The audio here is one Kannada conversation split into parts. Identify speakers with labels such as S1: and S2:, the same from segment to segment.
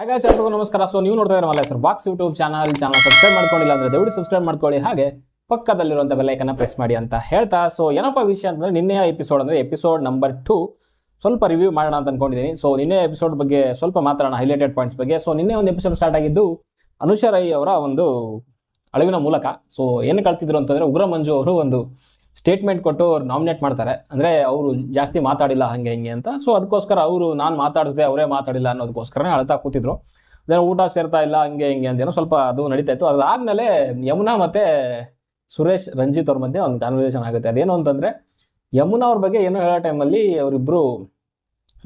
S1: ಹಾಗಾಗಿ ಎಲ್ರಿಗೂ ನಮಸ್ಕಾರ. ಸೊ ನೀವು ನೋಡ್ತಾ ಇರೋ sir box YouTube channel channel subscribe ಮಾಡ್ಕೊಂಡಿಲ್ಲ ಅಂದ್ರೆ ದಯವಿಟ್ಟು ಸಬ್ಸ್ಕ್ರೈಬ್ ಮಾಡ್ಕೊಳ್ಳಿ. ಹಾಗೆ ಪಕ್ಕದಲ್ಲಿರುವಂಥ ಬೆಲ್ಲೈಕನ್ನ ಪ್ರೆಸ್ ಮಾಡಿ ಅಂತ ಹೇಳ್ತಾ. ಸೊ ಏನಪ್ಪ ವಿಷಯ ಅಂತಂದ್ರೆ ನಿನ್ನೆಯ ಎಪಿಸೋಡ್ ಅಂದರೆ ಎಪಿಸೋಡ್ ನಂಬರ್ ಟು ಸ್ವಲ್ಪ ರಿವ್ಯೂ ಮಾಡೋಣ ಅಂತ ಅನ್ಕೊಂಡಿದ್ದೀನಿ. ಸೊ ನಿನ್ನೆ ಎಪಿಸೋಡ್ ಬಗ್ಗೆ ಸ್ವಲ್ಪ ಮಾತಾಡೋಣ ಹೈಲೈಟೆಡ್ ಪಾಯಿಂಟ್ಸ್ ಬಗ್ಗೆ. ಸೊ ನಿನ್ನೆ ಒಂದು ಎಪಿಸೋಡ್ ಸ್ಟಾರ್ಟ್ ಆಗಿದ್ದು ಅನುಷಾ ರೈ ಅವರ ಒಂದು ಅಳಿವಿನ ಮೂಲಕ. ಸೊ ಏನು ಕಳ್ತಿದ್ರು ಅಂತಂದರೆ ಉಗ್ರ ಮಂಜು ಅವರು ಒಂದು ಸ್ಟೇಟ್ಮೆಂಟ್ ಕೊಟ್ಟು ಅವ್ರು ನಾಮಿನೇಟ್ ಮಾಡ್ತಾರೆ. ಅಂದರೆ ಅವರು ಜಾಸ್ತಿ ಮಾತಾಡಿಲ್ಲ ಹಾಗೆ ಹಿಂಗೆ ಅಂತ. ಸೊ ಅದಕ್ಕೋಸ್ಕರ ಅವರು ನಾನು ಮಾತಾಡಿಸಿದೆ ಅವರೇ ಮಾತಾಡಿಲ್ಲ ಅನ್ನೋದಕ್ಕೋಸ್ಕರನೇ ಅಳ್ತಾ ಕೂತಿದ್ರು. ಅದೇನೋ ಊಟ ಸೇರ್ತಾ ಇಲ್ಲ, ಹಂಗೆ ಹಿಂಗೆ ಅಂತೇನೋ ಸ್ವಲ್ಪ ಅದು ನಡೀತಾ ಇತ್ತು. ಅದಾದಮೇಲೆ ಯಮುನಾ ಮತ್ತು ಸುರೇಶ್ ರಂಜಿತ್ ಅವ್ರ ಮಧ್ಯೆ ಒಂದು ಕಾನ್ವರ್ಸೇಷನ್ ಆಗುತ್ತೆ. ಅದೇನು ಅಂತಂದರೆ ಯಮುನಾ ಅವ್ರ ಬಗ್ಗೆ ಏನೋ ಹೇಳೋ ಟೈಮಲ್ಲಿ ಅವರಿಬ್ಬರು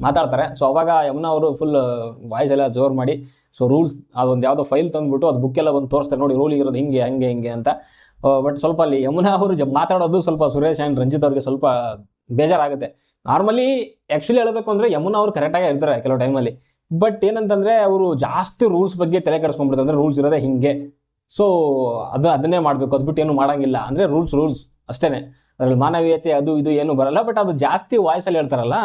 S1: ಮಾತಾಡ್ತಾರೆ. ಸೊ ಅವಾಗ ಯಮುನಾ ಅವರು ಫುಲ್ ವಾಯ್ಸ್ ಎಲ್ಲ ಜೋರು ಮಾಡಿ ಸೊ ರೂಲ್ಸ್ ಅದೊಂದು ಯಾವುದೋ ಫೈಲ್ ತಂದುಬಿಟ್ಟು ಅದು ಬುಕ್ ಎಲ್ಲ ಬಂದು ತೋರಿಸ್ತಾರೆ. ನೋಡಿ ರೂಲ್ ಇರೋದು ಹಿಂಗೆ, ಹಂಗೆ, ಹಿಂಗೆ ಅಂತ. ಬಟ್ ಸ್ವಲ್ಪ ಅಲ್ಲಿ ಯಮುನಾ ಅವರು ಮಾತಾಡೋದು ಸ್ವಲ್ಪ ಸುರೇಶ್ ಆ್ಯಂಡ್ ರಂಜಿತ್ ಅವ್ರಿಗೆ ಸ್ವಲ್ಪ ಬೇಜಾರಾಗುತ್ತೆ. ನಾರ್ಮಲಿ ಆ್ಯಕ್ಚುಲಿ ಹೇಳಬೇಕು ಅಂದರೆ ಯಮುನಾ ಅವರು ಕರೆಕ್ಟಾಗೇ ಇರ್ತಾರೆ ಕೆಲವು ಟೈಮಲ್ಲಿ ಬಟ್ ಏನಂತಂದರೆ ಅವರು ಜಾಸ್ತಿ ರೂಲ್ಸ್ ಬಗ್ಗೆ ತಲೆ ಕೆಡಿಸ್ಕೊಂಡ್ಬಿಡ್ತಾರೆ ಅಂದರೆ ರೂಲ್ಸ್ ಇರೋದೇ ಹಿಂಗೆ. ಸೊ ಅದು ಅದನ್ನೇ ಮಾಡಬೇಕು. ಅದು ಬಿಟ್ಟು ಏನು ಮಾಡೋಂಗಿಲ್ಲ. ಅಂದರೆ ರೂಲ್ಸ್ ರೂಲ್ಸ್ ಅಷ್ಟೇ ಅದರಲ್ಲಿ ಮಾನವೀಯತೆ ಅದು ಇದು ಏನು ಬರಲ್ಲ. ಬಟ್ ಅದು ಜಾಸ್ತಿ ವಾಯ್ಸಲ್ಲಿ ಹೇಳ್ತಾರಲ್ಲ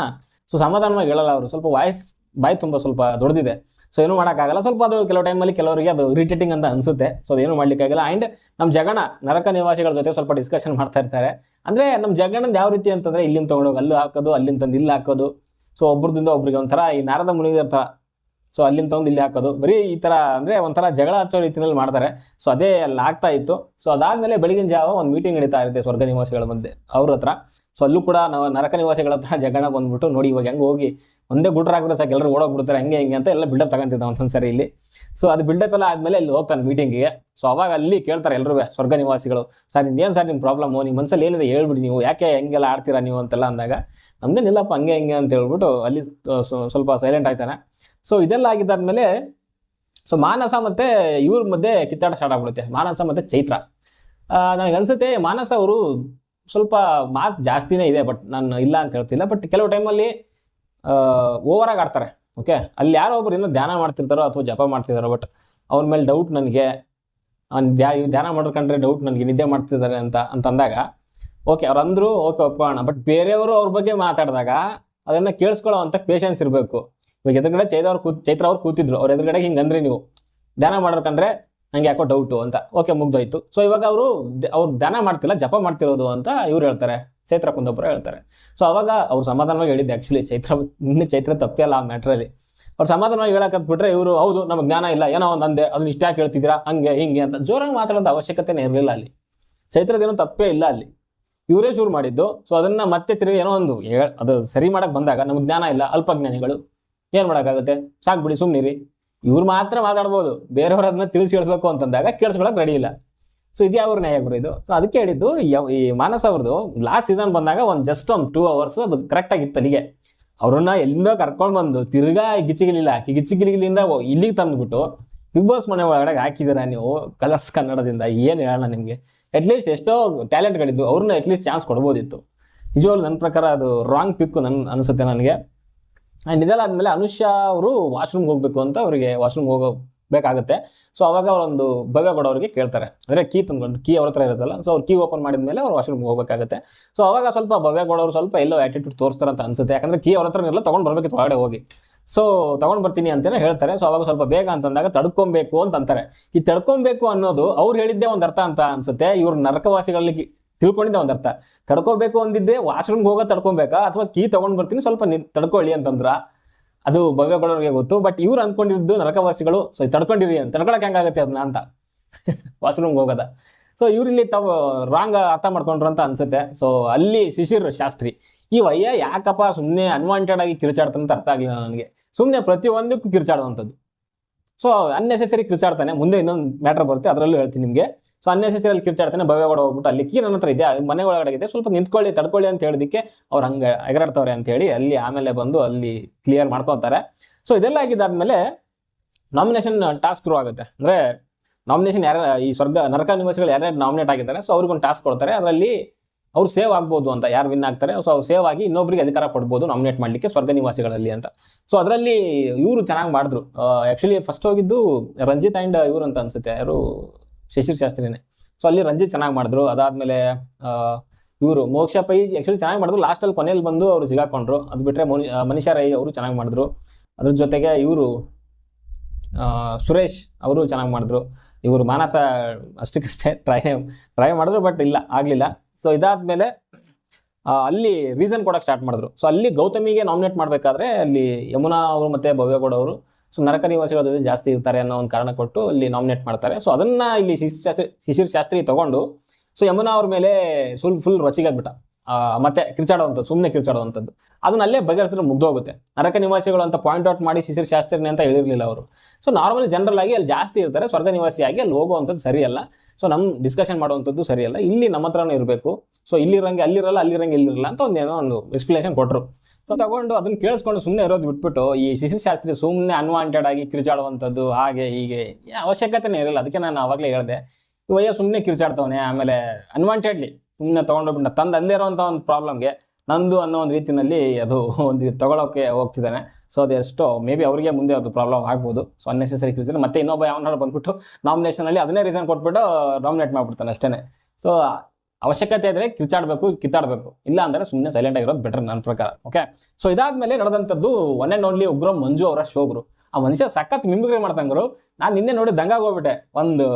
S1: ಸೊ ಸಮಾಧಾನವಾಗಿ ಹೇಳಲ್ಲ ಅವರು. ಸ್ವಲ್ಪ ವಾಯ್ಸ್ ಬಾಯಿ ತುಂಬ ಸ್ವಲ್ಪ ದೊಡ್ಡದಿದೆ ಸೊ ಏನು ಮಾಡೋಕ್ಕಾಗಲ್ಲ. ಸ್ವಲ್ಪ ಅದು ಕೆಲವು ಟೈಮಲ್ಲಿ ಕೆಲವರಿಗೆ ಅದು ಇರಿಟೇಟಿಂಗ್ ಅಂತ ಅನಿಸುತ್ತೆ. ಸೊ ಅದೇನು ಮಾಡಲಿಕ್ಕಾಗಲ್ಲ. ಆ್ಯಂಡ್ ನಮ್ಮ ಜಗಣ, ನರಕ ನಿವಾಸಿಗಳ ಜೊತೆ ಸ್ವಲ್ಪ ಡಿಸ್ಕಷನ್ ಮಾಡ್ತಾ ಇರ್ತಾರೆ. ಅಂದರೆ ನಮ್ಮ ಜಗಣದ ಯಾವ ರೀತಿ ಅಂತಂದರೆ ಇಲ್ಲಿಂದ ತೊಗೊಂಡೋಗಿ ಅಲ್ಲಿ ಹಾಕೋದು, ಅಲ್ಲಿಂದ ತಂದು ಇಲ್ಲಿ ಹಾಕೋದು. ಸೊ ಒಬ್ರದಿಂದ ಒಬ್ರಿಗೆ ಒಂಥರ ಈ ನಾರದ ಮುನಿಗರ ಥರ. ಸೊ ಅಲ್ಲಿಂದ ತೊಗೊಂಡು ಇಲ್ಲಿ ಹಾಕೋದು. ಬರೀ ಈ ಥರ ಅಂದರೆ ಒಂಥರ ಜಗಳ ಹಚ್ಚೋ ರೀತಿಯಲ್ಲಿ ಮಾಡ್ತಾರೆ. ಸೊ ಅದೇ ಅಲ್ಲಿ ಆಗ್ತಾ ಇತ್ತು. ಸೊ ಅದಾದಮೇಲೆ ಬೆಳಗಿನ ಜಾವ ಒಂದು ಮೀಟಿಂಗ್ ನಡೀತಾ ಇರುತ್ತೆ ಸ್ವರ್ಗ ನಿವಾಸಿಗಳ ಮಧ್ಯೆ, ಅವ್ರ ಹತ್ರ. ಸೊ ಅಲ್ಲೂ ಕೂಡ ನಾವು ನರಕ ನಿವಾಸಿಗಳ ಹತ್ರ ಜಗಣ ಬಂದ್ಬಿಟ್ಟು ನೋಡಿ ಇವಾಗ ಹೆಂಗೆ ಹೋಗಿ ಒಂದೇ ಗುಡ್ರ ಹಾಕಿದ್ರೆ ಸಾಕು ಎಲ್ಲರೂ ಓಡೋಗ್ಬಿಡ್ತಾರೆ, ಹಂಗೆ ಹಿಂಗೆ ಅಂತ ಎಲ್ಲ ಬಿಲ್ಡಪ್ ತಗೊಂತಿದ್ದ ಒಂದೊಂದು ಸರಿ ಇಲ್ಲಿ. ಸೊ ಅದು ಬಿಲ್ಡಪ್ ಎಲ್ಲ ಆದಮೇಲೆ ಇಲ್ಲಿ ಹೋಗ್ತಾನೆ ಮೀಟಿಂಗಿಗೆ ಸೊ ಅವಾಗ ಅಲ್ಲಿ ಕೇಳ್ತಾರೆ ಎಲ್ಲರೂ ಸ್ವರ್ಗ ನಿವಾಸಿಗಳು, ಸರ್ ಇನ್ನೇನು ಸರ್ ನಿಮ್ಮ ಪ್ರಾಬ್ಲಮ್ಮು ನಿಮ್ಮ ಮನಸ್ಸಲ್ಲಿ ಏನಿದೆ ಹೇಳ್ಬಿಡಿ ನೀವು, ಯಾಕೆ ಹೆಂಗೆಲ್ಲ ಆಡ್ತೀರಾ ನೀವು? ಅಂತೆಲ್ಲ ಅಂದಾಗ, ನಮ್ದೇನಿಲ್ಲಪ್ಪ, ಹಂಗೆ ಹಿಂಗೆ ಅಂತ ಹೇಳ್ಬಿಟ್ಟು ಅಲ್ಲಿ ಸ್ವ- ಸ್ವಲ್ಪ ಸೈಲೆಂಟ್ ಆಗ್ತಾನೆ. ಸೊ ಇದೆಲ್ಲ ಆಗಿದ್ದಾದ್ಮೇಲೆ ಸೊ ಮಾನಸ ಮತ್ತು ಇವ್ರ ಮಧ್ಯೆ ಕಿತ್ತಾಟ ಸ್ಟಾರ್ಟ್ ಆಗ್ಬಿಡುತ್ತೆ. ಮಾನಸ ಮತ್ತು ಚೈತ್ರ. ನನಗೆ ಅನ್ಸುತ್ತೆ ಮಾನಸ ಅವರು ಸ್ವಲ್ಪ ಮಾತು ಜಾಸ್ತಿನೇ ಇದೆ, ಬಟ್ ನಾನು ಇಲ್ಲ ಅಂತ ಹೇಳ್ತಿಲ್ಲ. ಬಟ್ ಕೆಲವು ಟೈಮಲ್ಲಿ ಓವರಾಗಿ ಆಡ್ತಾರೆ ಓಕೆ ಅಲ್ಲಿ ಯಾರೋ ಒಬ್ರು ಏನೋ ಧ್ಯಾನ ಮಾಡ್ತಿರ್ತಾರೋ ಅಥವಾ ಜಪ ಮಾಡ್ತಿದ್ದಾರೋ ಬಟ್ ಅವ್ರ ಮೇಲೆ ಡೌಟ್ ನನಗೆ, ಅವ್ನು ಧ್ಯಾ ಧ್ಯಾನ ಮಾಡ್ಕೊಂಡ್ರೆ ಡೌಟ್ ನನಗೆ ನಿದ್ದೆ ಮಾಡ್ತಿದ್ದಾರೆ ಅಂತ ಅಂತ ಅಂದಾಗ ಓಕೆ ಅವ್ರು ಅಂದರು ಓಕೆ ಒಪ್ಕೋಣ ಬಟ್ ಬೇರೆಯವರು ಅವ್ರ ಬಗ್ಗೆ ಮಾತಾಡಿದಾಗ ಅದನ್ನು ಕೇಳಿಸ್ಕೊಳ್ಳೋ ಅಂತ ಪೇಷನ್ಸ್ ಇರಬೇಕು. ಇವಾಗ ಎದುರುಗಡೆ ಚೈತ್ರ ಅವ್ರು ಕೂತ್, ಚೈತ್ರ ಅವ್ರು ಕೂತಿದ್ರು. ಅವ್ರ ಎದುರುಗಡೆ ಹಿಂಗೆ ಅಂದರೆ ನೀವು, ಧ್ಯಾನ ಮಾಡ್ಕೊಂಡ್ರೆ ನಂಗೆ ಯಾಕೋ ಡೌಟು ಅಂತ. ಓಕೆ ಮುಗ್ದೋಯ್ತು. ಸೊ ಇವಾಗ ಅವರು ಅವ್ರು ಧ್ಯಾನ ಮಾಡ್ತಿಲ್ಲ, ಜಪ ಮಾಡ್ತಿರೋದು ಅಂತ ಇವ್ರು ಹೇಳ್ತಾರೆ. ಚೈತ್ರ ಕುಂದಪುರ ಹೇಳ್ತಾರೆ. ಸೊ ಅವಾಗ ಅವ್ರು ಸಮಾಧಾನವಾಗಿ ಹೇಳಿದ್ದೆ ಆ್ಯಕ್ಚುಲಿ ಚೈತ್ರ ಇನ್ನೂ ಚೈತ್ರ ತಪ್ಪೇ ಅಲ್ಲ ಆ ಮ್ಯಾಟ್ರಲ್ಲಿ ಅವ್ರು ಸಮಾಧಾನವಾಗಿ ಹೇಳಕತ್ಬಿಟ್ರೆ ಇವರು, ಹೌದು, ನಮಗೆ ಜ್ಞಾನ ಇಲ್ಲ, ಏನೋ ಒಂದು ಅಂದೆ, ಅದನ್ನ ಇಷ್ಟ ಹೇಳ್ತಿದ್ದೀರಾ, ಹಂಗೆ, ಹಿಂಗೆ ಅಂತ ಜೋರಾಗಿ ಮಾತಾಡೋಂಥ ಅವಶ್ಯಕತೆನೇ ಇರಲಿಲ್ಲ ಅಲ್ಲಿ. ಚೈತ್ರದೇನೋ ತಪ್ಪೇ ಇಲ್ಲ ಅಲ್ಲಿ. ಇವರೇ ಶುರು ಮಾಡಿದ್ದು. ಸೊ ಅದನ್ನು ಮತ್ತೆ ತಿರುಗಿ ಏನೋ ಒಂದು ಅದು ಸರಿ ಮಾಡೋಕ್ಕೆ ಬಂದಾಗ ನಮಗೆ ಜ್ಞಾನ ಇಲ್ಲ, ಅಲ್ಪಜ್ಞಾನಿಗಳು. ಏನು ಮಾಡೋಕ್ಕಾಗುತ್ತೆ? ಸಾಕು ಬಿಡಿ ಸುಮ್ಮನಿರಿ ಇವ್ರು ಮಾತ್ರ ಮಾತಾಡ್ಬೋದು. ಬೇರೆಯವ್ರು ಅದನ್ನ ತಿಳಿಸಿ ಹೇಳ್ಬೇಕು ಅಂತಂದಾಗ ಕೇಳಿಸ್ಕೊಳಕ್ಕೆ ರೆಡಿ ಇಲ್ಲ. ಸೊ ಇದು ಯಾವ ನ್ಯಾಯ ಗುರು ಇದು? ಸೊ ಅದಕ್ಕೆ ಹೇಳಿದ್ದು ಈ ಮಾನಸ ಅವ್ರದ್ದು ಲಾಸ್ಟ್ ಸೀಸನ್ ಬಂದಾಗ ಒಂದು ಜಸ್ಟ್ ಒಂದು ಟೂ ಅವರ್ಸ್ ಅದು ಕರೆಕ್ಟಾಗಿತ್ತು ನನಗೆ ಅವ್ರನ್ನ ಎಲ್ಲಿಂದ ಕರ್ಕೊಂಡು ಬಂದು ತಿರ್ಗಾ ಗಿಚ್ಚಿಗಿಲಿಲ್ಲ. ಗಿಚ್ಚಿಗಿಲಿಗಿಲಿಂದ ಇಲ್ಲಿಗೆ ತಂದ್ಬಿಟ್ಟು ಬಿಗ್ ಬಾಸ್ ಮನೆ ಒಳಗಡೆ ಹಾಕಿದ್ದೀರಾ ನೀವು? ಕಲರ್ಸ್ ಕನ್ನಡದಿಂದ ಏನು ಹೇಳೋಣ ನಿಮಗೆ? ಅಟ್ಲೀಸ್ಟ್ ಎಷ್ಟೋ ಟ್ಯಾಲೆಂಟ್ಗಳಿದ್ದು ಅವ್ರನ್ನ ಅಟ್ಲೀಸ್ಟ್ ಚಾನ್ಸ್ ಕೊಡ್ಬೋದಿತ್ತು. ನಿಜವಾಗ್ಲೂ ನನ್ನ ಪ್ರಕಾರ ಅದು ರಾಂಗ್ ಪಿಕ್ಕು ನನ್ನ ಅನಿಸುತ್ತೆ ನನಗೆ. ಆ್ಯಂಡ್ ಇದೆಲ್ಲ ಆದಮೇಲೆ ಅನುಷಾ ಅವರು ವಾಶ್ರೂಮ್ಗೆ ಹೋಗಬೇಕು ಅಂತ ಅವರಿಗೆ ವಾಶ್ರೂಮ್ಗೆ ಹೋಗಬೇಕಾಗುತ್ತೆ. ಸೊ ಅವಾಗ ಅವರೊಂದು ಭವ್ಯಗೌಡ ಅವರಿಗೆ ಕೇಳ್ತಾರೆ. ಅಂದರೆ ಕೀ ತಂದ್ಕೊಂಡು ಕೀ ಅವ್ರ ಹತ್ರ ಇರುತ್ತಲ್ಲ ಸೊ ಅವ್ರು ಕೀ ಓಪನ್ ಮಾಡಿದ ಮೇಲೆ ಅವ್ರು ವಾಶ್ರೂಮ್ಗೆ ಹೋಗಬೇಕಾಗುತ್ತೆ. ಸೊ ಅವಾಗ ಸ್ವಲ್ಪ ಭವ್ಯ ಕೊಡೋರು ಸ್ವಲ್ಪ ಎಲ್ಲೋ ಆ್ಯಟಿಟ್ಯೂಡ್ ತೋರಿಸ್ತಾರೆ ಅಂತ ಅನ್ಸುತ್ತೆ. ಯಾಕಂದರೆ ಕೀ ಅವ್ರ ಹತ್ರ ಇರಲ್ಲ, ತೊಗೊಂಡು ಬರಬೇಕಿತ್ತು ಒಳಗಡೆ ಹೋಗಿ. ಸೊ ತೊಗೊಂಡು ಬರ್ತೀನಿ ಅಂತಲೇ ಹೇಳ್ತಾರೆ. ಸೊ ಅವಾಗ ಸ್ವಲ್ಪ ಬೇಗ ಅಂತಂದಾಗ ತಡ್ಕೊಬೇಕು ಅಂತ ಅಂತಾರೆ. ಈ ತಡ್ಕೊಬೇಕು ಅನ್ನೋದು ಅವ್ರು ಹೇಳಿದ್ದೇ ಒಂದು ಅರ್ಥ ಅಂತ ಅನ್ಸುತ್ತೆ. ಇವರು ನರಕವಾಸಿಗಳಲ್ಲಿ ತಿಳ್ಕೊಂಡಿದ್ದೆ ಒಂದು ಅರ್ಥ. ತಡ್ಕೋಬೇಕು ಅಂದಿದ್ದೆ ವಾಶ್ರೂಮ್ಗೆ ಹೋಗೋ ತಡ್ಕೊಬೇಕಾ? ಅಥವಾ ಕೀ ತೊಗೊಂಡು ಬರ್ತೀನಿ, ಸ್ವಲ್ಪ ನಿ ತಡ್ಕೊಳ್ಳಿ ಅಂತಂದ್ರ ಅದು ಭವ್ಯಗೌಡರಿಗೆ ಗೊತ್ತು. ಬಟ್ ಇವ್ರು ಅಂದ್ಕೊಂಡಿದ್ದು ನರಕವಾಸಿಗಳು ಸೊ ತಡ್ಕೊಂಡಿರಿ ಅಂತ ತಡ್ಕೊಳಕ್ಕೆ ಹೆಂಗಾಗತ್ತೆ ಅದನ್ನ ಅಂತ. ವಾಶ್ರೂಮ್ಗೆ ಹೋಗೋದ. ಸೊ ಇವ್ರಿಲ್ಲಿ ತಾವು ರಾಂಗ್ ಅರ್ಥ ಮಾಡ್ಕೊಂಡ್ರು ಅಂತ ಅನ್ಸುತ್ತೆ. ಸೊ ಅಲ್ಲಿ ಶಿಶಿರ್ ಶಾಸ್ತ್ರಿ, ಈ ವಯ್ಯ ಯಾಕಪ್ಪ ಸುಮ್ಮನೆ ಅನ್ವಾಂಟೆಡ್ ಆಗಿ ಕಿರ್ಚಾಡ್ತಂತ ಅರ್ಥ ಆಗಲಿಲ್ಲ ನನಗೆ. ಸುಮ್ಮನೆ ಪ್ರತಿಯೊಂದಕ್ಕೂ ಕಿರ್ಚಾಡುವಂಥದ್ದು. So unnecessary ಕಿರ್ಚಾಡ್ತಾನೆ. ಮುಂದೆ ಇನ್ನೊಂದು ಮ್ಯಾಟರ್ ಬರುತ್ತೆ, ಅದರಲ್ಲೂ ಹೇಳ್ತೀನಿ ನಿಮಗೆ. ಸೊ ಅನ್ನೆಸೆಸರಿ ಕಿರ್ಚಾಡ್ತಾನೆ ಭವ್ಯಗೌಡ ಹೋಗ್ಬಿಟ್ಟು ಅಲ್ಲಿ ಕೀ ನನ್ನ ಹತ್ರ ಇದೆ. ಮನೆ ಒಳಗಡೆ ಇದೆ. ಸ್ವಲ್ಪ ನಿಂತ್ಕೊಳ್ಳಿ, ತಡ್ಕೊಳ್ಳಿ ಅಂತ ಹೇಳಿದಕ್ಕೆ ಅವ್ರು ಹಂಗೆ ಎಗರಾಡ್ತವ್ರೆ ಅಂತ ಹೇಳಿ ಅಲ್ಲಿ ಆಮೇಲೆ ಬಂದು ಅಲ್ಲಿ ಕ್ಲಿಯರ್ ಮಾಡ್ಕೊತಾರೆ. ಸೊ ಇದೆಲ್ಲ ಆಗಿದ್ದಾದ್ಮೇಲೆ ನಾಮಿನೇಷನ್ ಟಾಸ್ಕ್ ಶುರು ಆಗುತ್ತೆ. ಅಂದರೆ ನಾಮಿನೇಷನ್ ಯಾರ ಈ ಸ್ವರ್ಗ, ನರಕ ನಿವಾಸಿಗಳು ಯಾರ್ಯಾರು ನಾಮಿನೇಟ್ ಆಗಿದ್ದಾರೆ. ಸೊ ಅವ್ರಿಗೊಂದು ಟಾಸ್ಕ್ ಕೊಡ್ತಾರೆ. ಅದರಲ್ಲಿ ಅವ್ರು ಸೇವ್ ಆಗ್ಬೋದು ಅಂತ ಯಾರು ವಿನ್ ಆಗ್ತಾರೆ ಸೊ ಅವ್ರು ಸೇವ್ ಆಗಿ ಇನ್ನೊಬ್ಬರಿಗೆ ಅಧಿಕಾರ ಕೊಡ್ಬೋದು ನಾಮಿನೇಟ್ ಮಾಡಲಿಕ್ಕೆ ಸ್ವರ್ಗ ನಿವಾಸಿಗಳಲ್ಲಿ ಅಂತ. ಸೊ ಅದರಲ್ಲಿ ಇವರು ಚೆನ್ನಾಗಿ ಮಾಡಿದ್ರು. ಆ್ಯಕ್ಚುಲಿ ಫಸ್ಟ್ ಹೋಗಿದ್ದು ರಂಜಿತ್ ಆ್ಯಂಡ್ ಇವರು ಅಂತ ಅನ್ಸುತ್ತೆ. ಯಾರು? ಶಶಿರ್ ಶಾಸ್ತ್ರಿನೇ. ಸೊ ಅಲ್ಲಿ ರಂಜಿತ್ ಚೆನ್ನಾಗಿ ಮಾಡಿದ್ರು. ಅದಾದಮೇಲೆ ಇವರು ಮೋಕ್ಷ ಪೈ ಆ್ಯಕ್ಚುಲಿ ಚೆನ್ನಾಗಿ ಮಾಡಿದ್ರು. ಲಾಸ್ಟಲ್ಲಿ ಕೊನೆಯಲ್ಲಿ ಬಂದು ಅವರು ಸಿಗಾಕೊಂಡ್ರು. ಅದು ಬಿಟ್ಟರೆ ಮನಿ ಮನೀಷಾ ರೈ ಅವರು ಚೆನ್ನಾಗಿ ಮಾಡಿದ್ರು. ಅದ್ರ ಜೊತೆಗೆ ಇವರು ಸುರೇಶ್ ಅವರು ಚೆನ್ನಾಗಿ ಮಾಡಿದ್ರು. ಇವರು ಮಾನಸ ಅಷ್ಟಕ್ಕಷ್ಟೇ ಟ್ರೈ ಟ್ರೈ ಮಾಡಿದ್ರು ಬಟ್ ಇಲ್ಲ, ಆಗಲಿಲ್ಲ. ಸೊ ಇದಾದ್ಮೇಲೆ ಅಲ್ಲಿ ರೀಸನ್ ಕೊಡಕ್ಕೆ ಸ್ಟಾರ್ಟ್ ಮಾಡಿದ್ರು. ಸೊ ಅಲ್ಲಿ ಗೌತಮಿಗೆ ನಾಮಿನೇಟ್ ಮಾಡಬೇಕಾದ್ರೆ ಅಲ್ಲಿ ಯಮುನಾ ಅವರು ಮತ್ತು ಭವ್ಯಗೌಡ ಅವರು ಸೊ ನರಕ ನಿವಾಸಿಗಳ ಜೊತೆ ಜಾಸ್ತಿ ಇರ್ತಾರೆ ಅನ್ನೋ ಒಂದು ಕಾರಣ ಕೊಟ್ಟು ಅಲ್ಲಿ ನಾಮಿನೇಟ್ ಮಾಡ್ತಾರೆ. ಸೊ ಅದನ್ನು ಇಲ್ಲಿ ಶಿಶಿರ್ ಶಾಸ್ತ್ರಿ ಶಿಶಿರ್ ಶಾಸ್ತ್ರಿ ತಗೊಂಡು ಸೊ ಯಮುನಾ ಅವ್ರ ಮೇಲೆ ಫುಲ್ ಫುಲ್ ರೊಚ್ಚಿಗಾಗ್ಬಿಟ್ಟ. ಮತ್ತೆ ಕಿರ್ಚಾಡುವಂಥದ್ದು ಸುಮ್ಮನೆ ಕಿರ್ಚಾಡುವಂಥದ್ದು. ಅದನ್ನ ಅಲ್ಲೇ ಬಗೆಹರಿಸಿದ್ರೆ ಮುಗ್ದೋಗುತ್ತೆ. ನರಕ ನಿವಾಸಿಗಳು ಅಂತ ಪಾಯಿಂಟ್ ಔಟ್ ಮಾಡಿ ಶಿಶಿರ್ ಶಾಸ್ತ್ರಿನೇ ಅಂತ ಹೇಳಿರಲಿಲ್ಲ ಅವರು. ಸೊ ನಾರ್ಮಲಿ ಜನರಲ್ ಆಗಿ ಅಲ್ಲಿ ಜಾಸ್ತಿ ಇರ್ತಾರೆ, ಸ್ವರ್ಗ ನಿವಾಸಿಯಾಗಿ ಅಲ್ಲಿ ಹೋಗುವಂಥದ್ದು ಸರಿಯಲ್ಲ. ಸೊ ನಮ್ಮ ಡಿಸ್ಕಷನ್ ಮಾಡುವಂಥದ್ದು ಸರಿಯಲ್ಲ. ಇಲ್ಲಿ ನಮ್ಮ ಹತ್ರನೂ ಇರಬೇಕು. ಸೊ ಇಲ್ಲಿರಂಗೆ ಅಲ್ಲಿರಲ್ಲ, ಅಲ್ಲಿರಂಗೆ ಇಲ್ಲಿರಲ್ಲ ಅಂತ ಒಂದೇನೋ ಒಂದು ಎಕ್ಸ್ಪ್ಲನೇಷನ್ ಕೊಟ್ಟರು ಸೊ ತಗೊಂಡು ಅದನ್ನ ಕೇಳಿಸ್ಕೊಂಡು ಸುಮ್ಮನೆ ಇರೋದು ಬಿಟ್ಬಿಟ್ಟು ಈ ಶಾಸ್ತ್ರಿ ಸುಮ್ಮನೆ ಅನ್ವಾಂಟೆಡ್ ಆಗಿ ಕಿರ್ಚಾಡುವಂಥದ್ದು, ಹಾಗೆ ಹೀಗೆ ಅವಶ್ಯಕತೆನೇ ಇರಲ್ಲ. ಅದಕ್ಕೆ ನಾನು ಆವಾಗಲೇ ಹೇಳಿದೆ. ಇವಯ್ಯ ಸುಮ್ಮನೆ ಕಿರ್ಚಾಡ್ತವನೆ, ಆಮೇಲೆ ಅನ್ವಾಂಟೆಡ್ಲಿ ಸುಮ್ಮನೆ ತೊಗೊಂಡೋಗ್ಬಿಟ್ಟು ತಂದು ಅಲ್ಲೇ ಇರೋವಂಥ ಒಂದು ಪ್ರಾಬ್ಲಮ್ಗೆ ನಂದು ಅನ್ನೋ ಒಂದು ರೀತಿಯಲ್ಲಿ ಅದು ಒಂದು ತಗೊಳ್ಳೋಕೆ ಹೋಗ್ತಿದ್ದಾನೆ. ಸೊ ಅದು ಎಷ್ಟೋ ಮೇ ಬಿ ಅವರಿಗೆ ಮುಂದೆ ಅದು ಪ್ರಾಬ್ಲಮ್ ಆಗ್ಬೋದು. ಸೊ ಅನ್ನೆಸೆಸರಿ ರೀಸನ್ ಮತ್ತೆ ಇನ್ನೊಬ್ಬ ಯಾವನಾರು ಬಂದ್ಬಿಟ್ಟು ನಾಮಿನೇಷನಲ್ಲಿ ಅದನ್ನೇ ರೀಸನ್ ಕೊಟ್ಬಿಟ್ಟು ನಾಮಿನೇಟ್ ಮಾಡಿಬಿಡ್ತಾನೆ ಅಷ್ಟೇ ಸೊ ಅವಶ್ಯಕತೆ ಇದ್ರೆ ಕಿರ್ಚಾಡಬೇಕು, ಕಿತ್ತಾಡಬೇಕು. ಇಲ್ಲ ಅಂದರೆ ಸುಮ್ಮನೆ ಸೈಲೆಂಟ್ ಆಗಿರೋದು ಬೆಟರ್ ನನ್ನ ಪ್ರಕಾರ. ಓಕೆ ಸೊ ಇದಾದ್ಮೇಲೆ ನಡೆದಂಥದ್ದು ಒನ್ ಆ್ಯಂಡ್ ಓನ್ಲಿ ಉಗ್ರ ಮಂಜು ಅವರ ಶೋಗ್ರು. ಆ ಮನುಷ್ಯ ಸಖತ್ ಮಿಮಿಕ್ರಿ ಮಾಡ್ತಂಗ್ರು ನಾನು ನಿನ್ನೆ ನೋಡಿ ಹೋಗ್ಬಿಟ್ಟೆ. ಒಂದು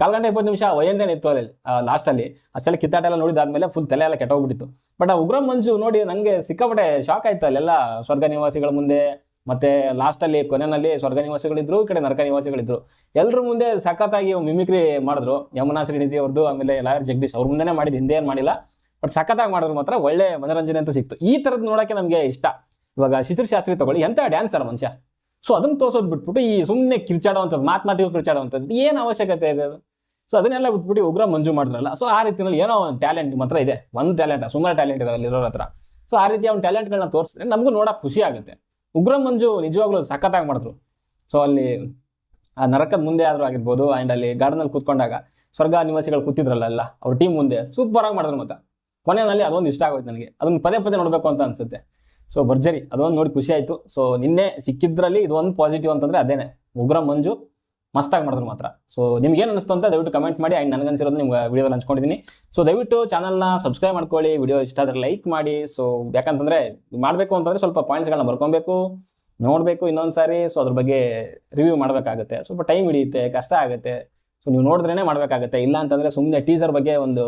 S1: ಕಾಲು ಗಂಟೆ ಇಪ್ಪತ್ತು ನಿಮಿಷ ವಯಂದೇನೆ ಇತ್ತು ಅಲ್ಲಿ ಲಾಸ್ಟಲ್ಲಿ ಅಷ್ಟೆಲ್ಲ ಕಿತ್ತಾಟ ಎಲ್ಲ ನೋಡಿದಾದ್ಮೇಲೆ ಫುಲ್ ತಲೆ ಎಲ್ಲ ಕೆಟ್ಟೋಗ್ಬಿಟ್ಟಿತ್ತು. ಬಟ್ ಆ ಉಗ್ರ ಮಂಜು ನೋಡಿ ನನಗೆ ಸಿಕ್ಕಾಪಟ್ಟೆ ಶಾಕ್ ಆಯ್ತು ಅಲ್ಲೆಲ್ಲ ಸ್ವರ್ಗ ನಿವಾಸಿಗಳ ಮುಂದೆ. ಮತ್ತೆ ಲಾಸ್ಟಲ್ಲಿ ಕೊನೆಯಲ್ಲಿ ಸ್ವರ್ಗ ನಿವಾಸಿಗಳಿದ್ರು, ಈ ಕಡೆ ನರಕ ನಿವಾಸಿಗಳಿದ್ರು. ಎಲ್ಲರ ಮುಂದೆ ಸಖತ್ತಾಗಿ ಮಿಮಿಕ್ರಿ ಮಾಡಿದ್ರು. ಯಮುನಾ ಶ್ರೀನಿಧಿ ಅವ್ರದ್ದು ಆಮೇಲೆ ಲಾಯರ್ ಜಗದೀಶ್ ಅವ್ರ ಮುಂದೆನೇ ಮಾಡಿದ್ದು ಹಿಂದೆ ಏನು ಮಾಡಿಲ್ಲ. ಬಟ್ ಸಖತ್ತಾಗಿ ಮಾಡಿದ್ರು ಮಾತ್ರ, ಒಳ್ಳೆ ಮನೋರಂಜನೆ ಅಂತೂ ಸಿಕ್ತು. ಈ ಥರದ್ದು ನೋಡೋಕ್ಕೆ ನಮಗೆ ಇಷ್ಟ. ಇವಾಗ ಶಿಶಿರ್ ಶಾಸ್ತ್ರಿ ತಗೊಳ್ಳಿ. ಎಂಥ ಡ್ಯಾನ್ಸರ್ ಮನುಷ್ಯ? ಸೊ ಅದನ್ನ ತೋರ್ಸೋದು ಬಿಟ್ಬಿಟ್ಟು ಈ ಸುಮ್ಮನೆ ಕಿರ್ಚಾಡುವಂಥದ್ದು ಮಾತು ಮಾತಿಗೂ ಕಿರ್ಚಾಡುವಂಥದ್ದು, ಏನು ಅವಶ್ಯಕತೆ ಇದೆ ಅದು? ಸೊ ಅದನ್ನೆಲ್ಲ ಬಿಟ್ಬಿಟ್ಟು ಉಗ್ರ ಮಂಜು ಮಾಡಿದ್ರಲ್ಲ ಸೊ ಆ ರೀತಿಯಲ್ಲಿ ಏನೋ ಒಂದು ಟ್ಯಾಲೆಂಟ್ ಮಾತ್ರ ಇದೆ, ಒಂದು ಟ್ಯಾಲೆಂಟ್ ಸುಮಾರು ಟ್ಯಾಲೆಂಟ್ ಇದೆ ಅಲ್ಲಿರೋರ ಹತ್ರ. ಸೊ ಆ ರೀತಿಯ ಒಂದು ಟ್ಯಾಲೆಂಟ್ಗಳನ್ನ ತೋರಿಸಿದ್ರೆ ನಮಗೂ ನೋಡೋಕೆ ಖುಷಿ ಆಗುತ್ತೆ. ಉಗ್ರ ಮಂಜು ನಿಜವಾಗ್ಲೂ ಸಖತ್ತಾಗಿ ಮಾಡಿದ್ರು. ಸೊ ಅಲ್ಲಿ ಆ ನರಕದ ಮುಂದೆ ಆದರೂ ಆಗಿರ್ಬೋದು ಆ್ಯಂಡ್ ಅಲ್ಲಿ ಗಾರ್ಡನಲ್ಲಿ ಕೂತ್ಕೊಂಡಾಗ ಸ್ವರ್ಗ ನಿವಾಸಿಗಳು ಕೂತಿದ್ರಲ್ಲ ಎಲ್ಲ, ಅವ್ರ ಟೀಮ್ ಮುಂದೆ ಸೂಪರ್ ಆಗಿ ಮಾಡಿದ್ರು ಮತ್ತೆ. ಕೊನೆಯಲ್ಲಿ ಅದೊಂದು ಇಷ್ಟ ಆಗೋಯ್ತು ನನಗೆ. ಅದನ್ನ ಪದೇ ಪದೇ ನೋಡಬೇಕು ಅಂತ ಅನ್ಸುತ್ತೆ. ಸೊ ಭರ್ಜರಿ, ಅದೊಂದು ನೋಡಿ ಖುಷಿ ಆಯಿತು. ಸೊ ನಿನ್ನೆ ಸಿಕ್ಕಿದ್ರಲ್ಲಿ ಇದು ಒಂದು ಪಾಸಿಟಿವ್ ಅಂತಂದರೆ ಅದೇನೆ. ಉಗ್ರ ಮಂಜು ಮಸ್ತಾಗಿ ಮಾಡಿದ್ರು ಮಾತ್ರ. ಸೊ ನಿಮ್ಗೆ ಏನು ಅನಿಸ್ತು ಅಂತ ದಯವಿಟ್ಟು ಕಮೆಂಟ್ ಮಾಡಿ. ಆ್ಯಂಡ್ ನನಗನ್ಸಿರೋದು ನಿಮ್ಗೆ ವಿಡಿಯೋದಲ್ಲಿ ಹಂಚ್ಕೊಂಡಿದ್ದೀನಿ ಸೊ ದಯವಿಟ್ಟು ಚಾನಲ್ನ ಸಬ್ಸ್ಕ್ರೈಬ್ ಮಾಡ್ಕೊಳ್ಳಿ. ವಿಡಿಯೋ ಇಷ್ಟ ಆದರೆ ಲೈಕ್ ಮಾಡಿ. ಸೊ ಯಾಕಂತಂದರೆ ಮಾಡಬೇಕು ಅಂತಂದರೆ ಸ್ವಲ್ಪ ಪಾಯಿಂಟ್ಸ್ಗಳನ್ನ ಬರ್ಕೊಬೇಕು, ನೋಡಬೇಕು ಇನ್ನೊಂದು ಸಾರಿ ಸೊ ಅದ್ರ ಬಗ್ಗೆ ರಿವ್ಯೂ ಮಾಡಬೇಕಾಗುತ್ತೆ. ಸ್ವಲ್ಪ ಟೈಮ್ ಹಿಡಿಯುತ್ತೆ, ಕಷ್ಟ ಆಗುತ್ತೆ. ಸೊ ನೀವು ನೋಡಿದ್ರೇ ಮಾಡಬೇಕಾಗುತ್ತೆ. ಇಲ್ಲ ಅಂತಂದರೆ ಸುಮ್ಮನೆ ಟೀಸರ್ ಬಗ್ಗೆ ಒಂದು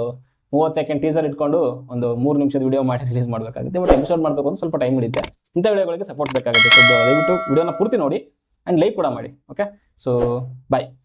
S1: ಮೂವತ್ತು ಸೆಕೆಂಡ್ ಟೀಸರ್ ಇಟ್ಕೊಂಡು ಒಂದು ಮೂರು ನಿಮಿಷದ ವಿಡಿಯೋ ಮಾಡಿ ರಿಲೀಸ್ ಮಾಡಬೇಕಾಗುತ್ತೆ. ಬಟ್ ಎಪಿಸೋಡ್ ಮಾಡಬೇಕು ಅಂತ ಸ್ವಲ್ಪ ಟೈಮ್ ಹಿಡಿಯುತ್ತೆ. ಇಂಥ ವಿಡಿಯೋಗಳಿಗೆ ಸಪೋರ್ಟ್ ಬೇಕಾಗುತ್ತೆ. ಸೊ ದಯವಿಟ್ಟು ವಿಡಿಯೋನ ಪೂರ್ತಿ ನೋಡಿ ಆ್ಯಂಡ್ ಲೈಕ್ ಕೂಡ ಮಾಡಿ ಓಕೆ ಸೊ ಬಾಯ್